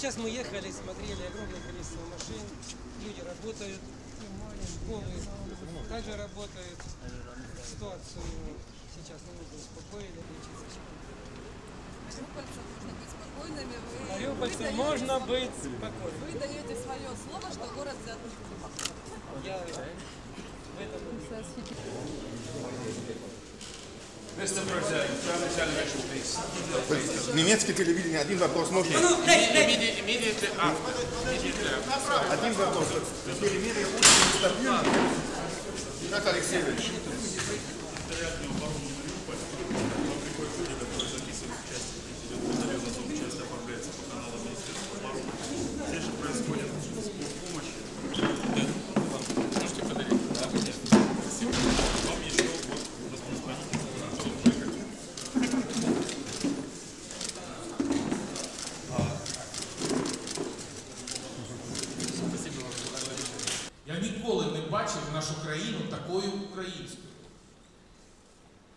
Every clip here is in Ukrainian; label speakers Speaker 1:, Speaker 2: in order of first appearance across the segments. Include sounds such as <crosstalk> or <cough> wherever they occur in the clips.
Speaker 1: сейчас мы ехали, смотрели огромное количество машин, люди работают, школы также работают. Ситуацию сейчас немного успокоили. лечится.
Speaker 2: Мариупольцам нужно быть спокойными. Вы,
Speaker 1: Мариупольцам
Speaker 2: даете-
Speaker 1: можно быть спокойным.
Speaker 2: Вы даете свое слово, что город взят.
Speaker 1: Я в этом
Speaker 3: Немецкое телевидение, один вопрос можно? Один вопрос. Телемерия очень нестабильна. Игнат Алексеевич.
Speaker 4: Зарядную оборонную группу,
Speaker 5: при приходе, которая записывает часть,
Speaker 6: идет по зарезу бачив нашу країну такою українською.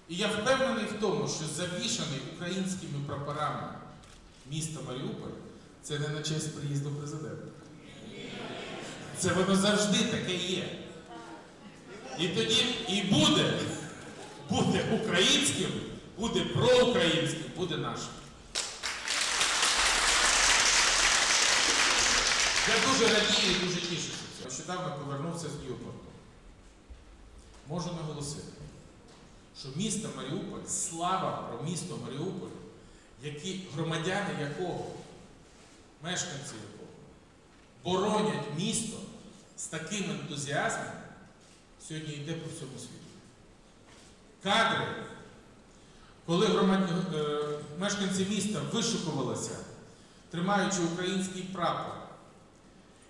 Speaker 6: І я впевнений в тому, що завішаний українськими прапорами міста Маріуполь це не на честь приїзду президента. Це воно завжди таке є. І тоді і буде, буде українським, буде проукраїнським, буде нашим. Я дуже радію і дуже тішуся. Нещодавно повернувся з Ньюпорту. Можу наголосити, що місто Маріуполь, слава про місто Маріуполь, які громадяни якого, мешканці якого, боронять місто з таким ентузіазмом, сьогодні йде по всьому світу. Кадри, коли громад... е, мешканці міста вишукувалися, тримаючи український прапор,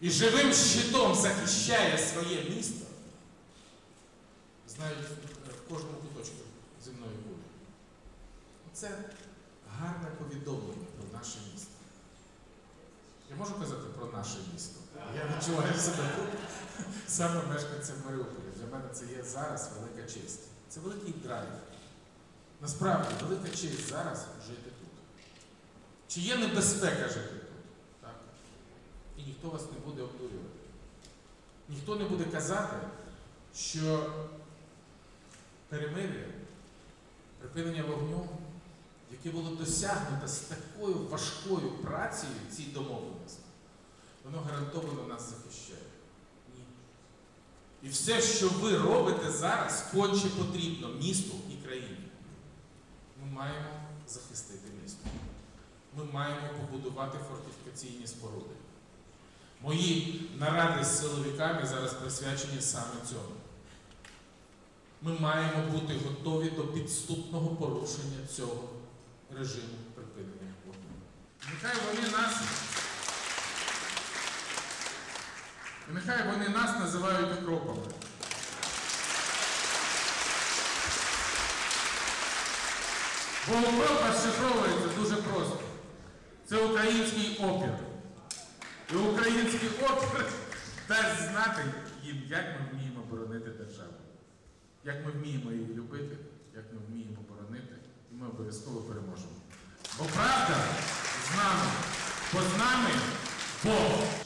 Speaker 6: і живим щитом захищає своє місто, знають е, в кожному куточку земної кулі. Це гарне повідомлення про наше місто. Я можу казати про наше місто. Я відчуваю себе тут <laughs> саме мешканцем Маріуполя. Для мене це є зараз велика честь. Це великий драйв. Насправді, велика честь зараз жити тут. Чи є небезпека жити? І ніхто вас не буде обдурювати. Ніхто не буде казати, що перемир'я, припинення вогню, яке було досягнуто з такою важкою працею цій домовленості, воно гарантовано нас захищає. Ні. І все, що ви робите зараз, конче потрібно місту і країні. Ми маємо захистити місто. Ми маємо побудувати фортифікаційні споруди. Мої наради з силовиками зараз присвячені саме цьому. Ми маємо бути готові до підступного порушення цього режиму припинення вогню. Нехай вони нас. Нехай вони нас називають укропами. Бо укроп розшифровується дуже просто. Це український опір. І український опір дасть знати їм, як ми вміємо боронити державу, як ми вміємо її любити, як ми вміємо боронити, і ми обов'язково переможемо. Бо правда з нами, бо з нами Бог.